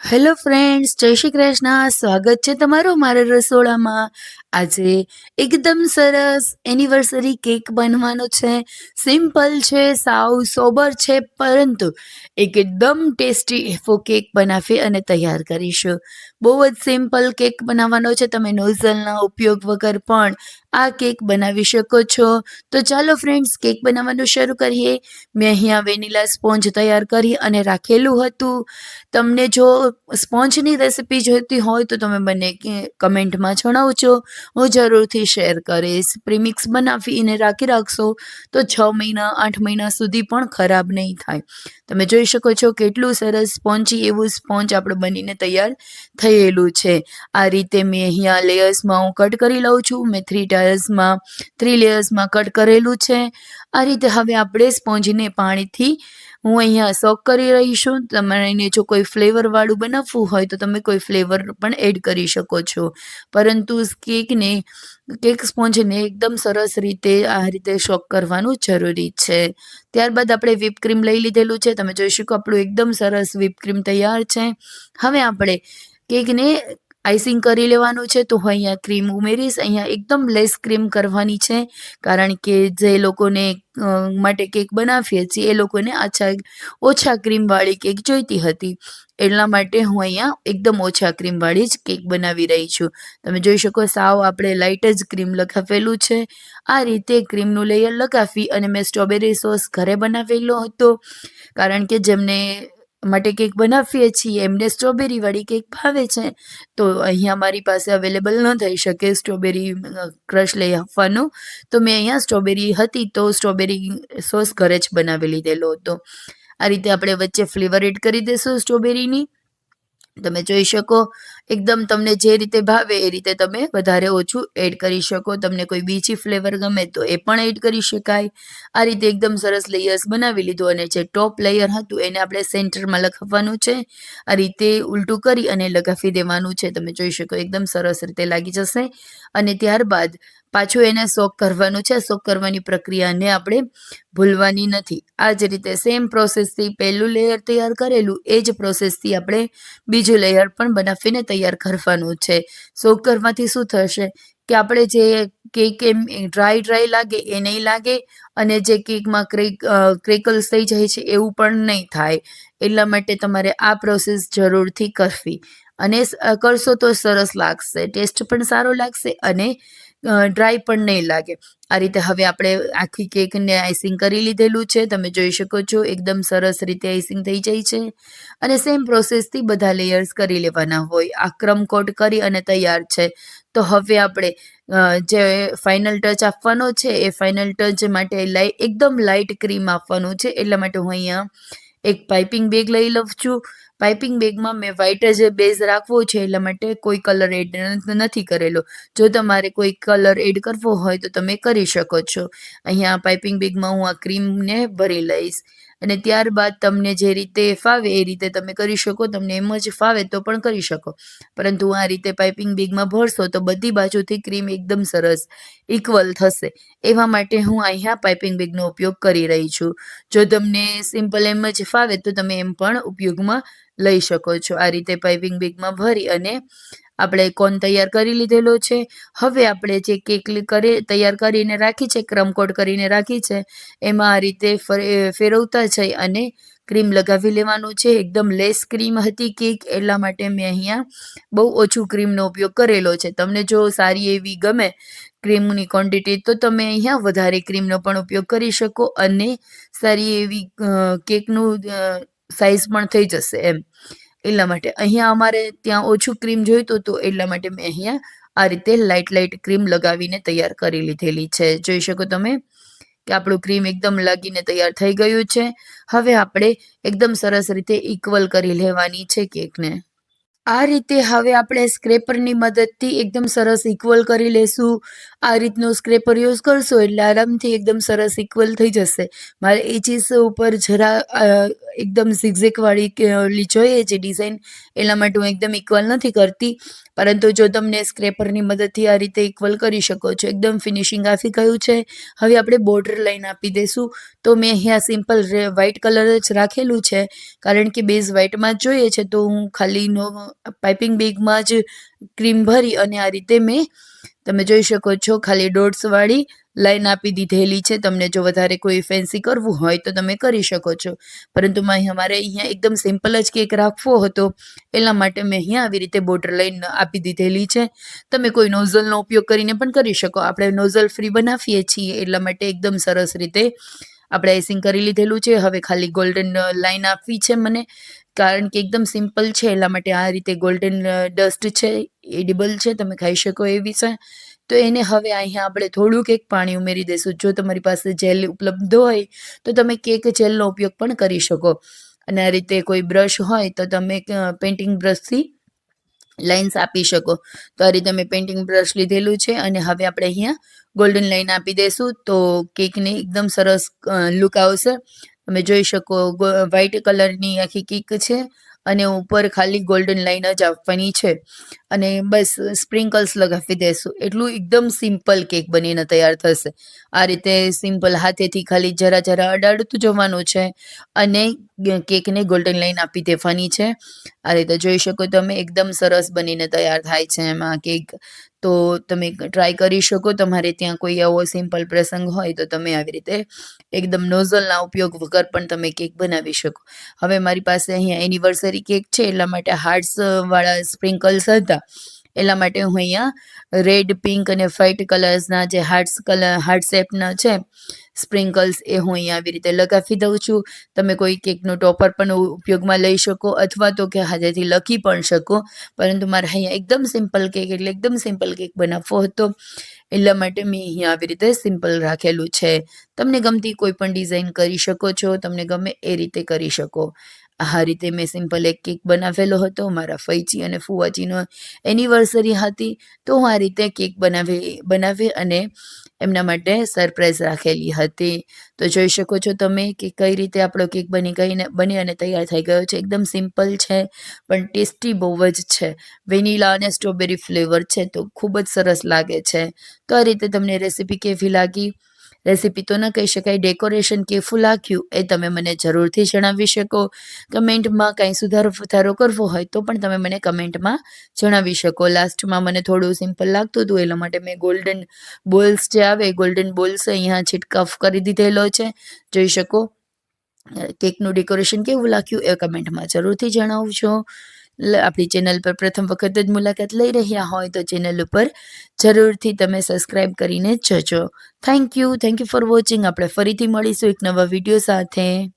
Hello friends, જય શ્રી કૃષ્ણ. સ્વાગત છે તમારું મારા રસોડામાં. આજે એકદમ સરસ એનિવર્સરી કેક બનવાનો છે. સિમ્પલ છે, સાવ સોબર છે, પરંતુ એકદમ ટેસ્ટી એવો કેક બનાવી અને તૈયાર કરીશું. બહુ જ સિમ્પલ કેક બનાવવાનો છે. તમે નોઝલના ઉપયોગ વગર પણ આ કેક બનાવી શકો છો. તો ચાલો ફ્રેન્ડ્સ, કેક બનાવવાનું શરૂ કરીએ. મેં અહીંયા વેનીલા સ્પોન્જ તૈયાર કરી અને રાખેલું હતું. તમને જો સ્પોન્જની રેસિપી જોઈતી હોય તો તમે મને કમેન્ટમાં જણાવજો. હું જરૂરથી શેર કરીશ. પ્રીમિક્સ બનાવીને રાખી રાખશો તો છ મહિના, આઠ મહિના સુધી પણ ખરાબ નહીં થાય. તમે જોઈ શકો છો કેટલું સરસ સ્પોન્જી એવું સ્પોન્જ આપણે બનીને તૈયાર થયેલું છે. આ રીતે મેં અહીંયા લેયર્સમાં હું કટ કરી લઉં છું. મેં થ્રી ટાયર્સમાં થ્રી લેયર્સમાં કટ કરેલું છે. આ રીતે હવે આપણે સ્પોન્જને પાણીથી હું અહીંયા સોક કરી રહી છું. તમારે જો કોઈ ફ્લેવરવાળું બનાવવું હોય તો તમે કોઈ ફ્લેવર પણ એડ કરી શકો છો. પરંતુ કેકને, કેક સ્પોન્જને એકદમ સરસ રીતે આ રીતે શોક કરવાનું જરૂરી છે. ત્યારબાદ આપણે વિપક્રીમ લઈ લીધેલું છે. તમે જોઈ શકો આપણું એકદમ સરસ વિપક્રીમ ક્રીમ તૈયાર છે. હવે આપણે કેકને આઈસિંગ કરી લેવાનું છે. તો હું અહીંયા ક્રીમ ઉમેરીશ. અહીંયા એકદમ લેસ ક્રીમ કરવાની છે. કારણ કે જે લોકોને માટે કેક બનાવીએ છીએ, એ લોકોને આછા, ઓછા ક્રીમવાળી કેક જોઈતી હતી. એટલા માટે હું અહીંયા એકદમ ઓછા ક્રીમવાળી જ કેક બનાવી રહી છું. તમે જોઈ શકો, સાવ આપણે લાઇટ જ ક્રીમ લગાવેલું છે. આ રીતે ક્રીમનું લેયર લગાવી અને મેં સ્ટ્રોબેરી સોસ ઘરે બનાવેલો હતો. કારણ કે જેમને માટે કેક બનાવીએ છીએ. એમને સ્ટ્રોબેરીવાળી કેક ભાવે છે. તો અહીંયા મારી પાસે અવેલેબલ ન થઈ શકે સ્ટ્રોબેરી ક્રશ લઈ આપવાનું. તો મેં અહીંયા સ્ટ્રોબેરી હતી તો સ્ટ્રોબેરી સોસ ઘરે જ બનાવી લીધેલો હતો. આ રીતે આપણે વચ્ચે ફ્લેવર એડ કરી દઈશું સ્ટ્રોબેરીની તમે જોઈ શકો એકદમ તમને જે રીતે ભાવે એ રીતે તમે વધારે ઓછું એડ કરી શકો. તમને કોઈ બીજી ફ્લેવર ગમે તો એ પણ એડ કરી શકાય. આ રીતે એકદમ સરસ લેયર્સ બનાવી લીધું અને જે ટોપ લેયર હતું એને આપણે સેન્ટરમાં લખાવવાનું છે. આ રીતે ઉલટું કરી અને લગાવી દેવાનું છે. તમે જોઈ શકો એકદમ સરસ રીતે લાગી જશે. અને ત્યારબાદ પાછું એને સોક કરવાનું છે. સોક કરવાની પ્રક્રિયાને આપણે ભૂલવાની નથી. આ જ રીતે સેમ પ્રોસેસથી પહેલું લેયર તૈયાર કરેલું, એ જ પ્રોસેસથી આપણે બીજું લેયર પણ બનાવીને તૈયાર કરવાનું છે. સોક કરવાથી શું થશે? કે આપણે જે કેક એમ ડ્રાય ડ્રાય લાગે એ નહીં લાગે અને જે કેકમાં ક્રેક ક્રેકલ્સ થઈ જાય છે એવું પણ નહીં થાય. એટલા માટે તમારે આ પ્રોસેસ જરૂરથી કરવી. અને કરશો તો સરસ લાગશે. ટેસ્ટ પણ સારો લાગશે અને ડ્રાય પણ નહીં લાગે. આ રીતે હવે આપણે આખી કેકને આઈસિંગ કરી લીધેલું છે. તમે જોઈ શકો છો, એકદમ સરસ રીતે આઈસિંગ થઈ જાય છે. અને સેમ પ્રોસેસથી બધા લેયર્સ કરી લેવાના હોય. આ ક્રમ કોટ કરી અને તૈયાર છે. તો હવે આપણે જે ફાઇનલ ટચ આપવાનો છે, એ ફાઇનલ ટચ માટે લાઈ, એકદમ લાઇટ ક્રીમ આપવાનું છે. એટલા માટે હું અહીંયા એક પાઇપિંગ બેગ લઈ લઉં છું. પાઇપિંગ બેગમાં મેં વ્હાઇટ જ બેઝ રાખવો છે, એટલા માટે કોઈ કલર એડ નથી કરેલો. જો તમારે કોઈ કલર એડ કરવો હોય તો તમે કરી શકો છો. અહીંયા પાઇપિંગ બેગમાં હું આ ક્રીમને ભરી લઈશ. અને ત્યારબાદ તમને જે રીતે ફાવે એ રીતે તમે કરી શકો, તમને એમ જ ફાવે તો પણ કરી શકો. પરંતુ આ રીતે પાઇપિંગ બેગમાં ભરશો તો બધી બાજુથી ક્રીમ એકદમ સરસ ઇક્વલ થશે. એવા માટે હું અહીંયા પાઇપિંગ બેગનો ઉપયોગ કરી રહી છું. જો તમને સિમ્પલ એમ જ ફાવે તો તમે એમ પણ ઉપયોગમાં લઈ શકો છો. આ રીતે પાઇપિંગ બેગમાં ભરી અને આપણે કોન તૈયાર કરી લીધેલો છે. હવે આપણે જે કેક કરી, તૈયાર કરીને રાખી છે ક્રમકોટ કરીને રાખી છે, એમાં આ રીતે ફેરવતા જઈ અને ક્રીમ લગાવી લેવાનું છે. એકદમ લેસ ક્રીમ હતી કેક એટલા માટે મેં અહીંયા બહુ ઓછું ક્રીમનો ઉપયોગ કરેલો છે. તમને જો સારી એવી ગમે ક્રીમની ક્વોન્ટિટી તો તમે અહીંયા વધારે ક્રીમનો પણ ઉપયોગ કરી શકો અને સારી એવી કેકનું સાઇઝ પણ થઈ જશે એમ. એટલા માટે અહીંયા અમારે ત્યાં ઓછું ક્રીમ જોઈતું હતું, એટલા માટે મેં અહીંયા આ રીતે લાઇટ લાઇટ ક્રીમ લગાવીને તૈયાર કરી લીધેલી છે. જોઈ શકો તમે કે આપણું ક્રીમ એકદમ લાગીને તૈયાર થઈ ગયું છે. હવે આપણે એકદમ સરસ રીતે ઇક્વલ કરી લેવાની છે કેકને આ રીતે હવે આપણે સ્ક્રેપરની મદદથી એકદમ સરસ ઇક્વલ કરી લેશું. આ રીતનો સ્ક્રેપર યુઝ કરશો એટલે આરામથી એકદમ સરસ ઇક્વલ થઈ જશે. મારે એ ચીઝ ઉપર જરા એકદમ ઓલી જોઈએ જે ડિઝાઇન એના માટે હું એકદમ ઇક્વલ નથી કરતી. પરંતુ જો તમને સ્ક્રેપરની મદદથી આ રીતે ઇક્વલ કરી શકો છો, એકદમ ફિનિશિંગ આપી ગયું છે. હવે આપણે બોર્ડર લાઈન આપી દઈશું. તો મેં અહીંયા સિમ્પલ વ્હાઇટ કલર જ રાખેલું છે. કારણ કે બેઝ વ્હાઇટમાં જ જોઈએ છે, તો હું ખાલી નો પાઇપિંગ બેગમાં જ ક્રીમ ભરી અને આ રીતે મેં, તમે જોઈ શકો છો, ખાલી ડોટ્સવાળી લાઈન આપી દીધેલી છે. તમને જો વધારે કોઈ ફેન્સી કરવું હોય તો તમે કરી શકો છો. પરંતુ અમારે અહીંયા એકદમ સિમ્પલ જ કેક રાખવો હતો. એટલા માટે મેં અહીંયા આવી રીતે બોર્ડર લાઈન આપી દીધેલી છે. તમે કોઈ નોઝલનો ઉપયોગ કરીને પણ કરી શકો. આપણે નોઝલ ફ્રી બનાવીએ છીએ એટલા માટે એકદમ સરસ રીતે આપણે આઈસિંગ કરી લીધેલું છે. હવે ખાલી ગોલ્ડન લાઈન આપવી છે મને. કારણ કે એકદમ સિમ્પલ છે. એટલા માટે આ રીતે ગોલ્ડન ડસ્ટ છે એડિબલ છે. તમે ખાઈ શકો એવી છે તો એને હવે અહીંયા આપણે થોડુંક એક પાણી ઉમેરી દઈશું. જો તમારી પાસે જેલ ઉપલબ્ધ હોય, તો તમે કેક જેલનો ઉપયોગ પણ કરી શકો. અને આ રીતે કોઈ બ્રશ હોય, તો તમે પેઇન્ટિંગ બ્રશથી લાઇન્સ આપી શકો. તો આ રીતે મેં પેઇન્ટિંગ બ્રશ લીધેલું છે અને હવે આપણે અહીંયા ગોલ્ડન લાઇન આપી દઈશું. તો કેકને એકદમ સરસ લુક આવશે. તમે જોઈ શકો વ્હાઇટ કલરની આખી કેક છે. અને ઉપર ખાલી ગોલ્ડન લાઈન જ આપવાની છે. અને બસ સ્પ્રિંકલ્સ લગાવી દેશું. એટલું એકદમ સિમ્પલ કેક બનીને તૈયાર થશે. આ રીતે સિમ્પલ હાથેથી ખાલી જરા જરા અડાડતું જવાનું છે અને કેકને ગોલ્ડન લાઈન આપી દેવાની છે. આ રીતે જોઈ શકો તમે એકદમ સરસ બનીને તૈયાર થાય છે એમાં કેક તો તમે ટ્રાય કરી શકો. તમારે ત્યાં કોઈ એવો સિમ્પલ પ્રસંગ હોય તો તમે આવી રીતે એકદમ નોઝલના ઉપયોગ વગર પણ તમે કેક બનાવી શકો. હવે મારી પાસે અહીંયા એનિવર્સરી કેક છે, એટલા માટે હાર્ટ્સવાળા સ્પ્રિંકલ્સ હતા. એટલા માટે હું અહીંયા રેડ, પિંક અને વ્હાઇટ કલર્સના જે હાર્ટ્સ કલર હાર્ટ શેપના છે, સ્પ્રિંકલ્સ એ હું અહીંયા આવી રીતે લગાવી દઉં છું. તમે કોઈ કેકનો ટોપર પણ ઉપયોગમાં લઈ શકો અથવા તો કે હાથેથી લખી પણ શકો. પરંતુ મારે અહીંયા એકદમ સિમ્પલ કેક એટલે એકદમ સિમ્પલ કેક બનાવવો હતો. એટલા માટે મેં અહીંયા આવી રીતે સિમ્પલ રાખેલું છે. તમને ગમતી કોઈ પણ ડિઝાઇન કરી શકો છો, તમને ગમે એ રીતે કરી શકો. આ રીતે મેં સિમ્પલ એક કેક બનાવેલો હતો, મારા ફૈચી અને ફુવાચીનો એનિવર્સરી હતી, તો હું આ રીતે કેક બનાવી બનાવી અને એમના માટે સરપ્રાઈઝ રાખેલી હતી. તો જોઈ શકો છો તમે કે કઈ રીતે આપણો કેક બની ગઈને, બની અને તૈયાર થઈ ગયો છે. એકદમ સિમ્પલ છે, પણ ટેસ્ટી બહુ જ છે. વેનીલા અને સ્ટ્રોબેરી ફ્લેવર છે, તો ખૂબ જ સરસ લાગે છે. તો આ રીતે તમને રેસીપી કેવી લાગી? રેસીપી તો ન કહી શકાય. ડેકોરેશન કેવું લાગ્યું એ તમે મને જરૂરથી જણાવી શકો. કમેન્ટમાં કાંઈ સુધારો વધારો કરવો હોય તો પણ તમે મને કમેન્ટમાં જણાવી શકો. લાસ્ટમાં મને થોડું સિમ્પલ લાગતું હતું એટલા માટે મેં ગોલ્ડન બોલ્સ જે આવે ગોલ્ડન બોલ્સ અહીંયા છિટકાફ કરી દીધેલો છે. જોઈ શકો. કેકનું ડેકોરેશન કેવું લાગ્યું એ કમેન્ટમાં જરૂરથી જણાવજો. આપણી ચેનલ પર પ્રથમ વખત જ મુલાકાત લઈ રહ્યા હોય તો ચેનલ ઉપર જરૂરથી તમે સબસ્ક્રાઈબ કરીને જજો. Thank you thank you for watching આપણે ફરીથી મળીશું એક નવા વીડિયો સાથે.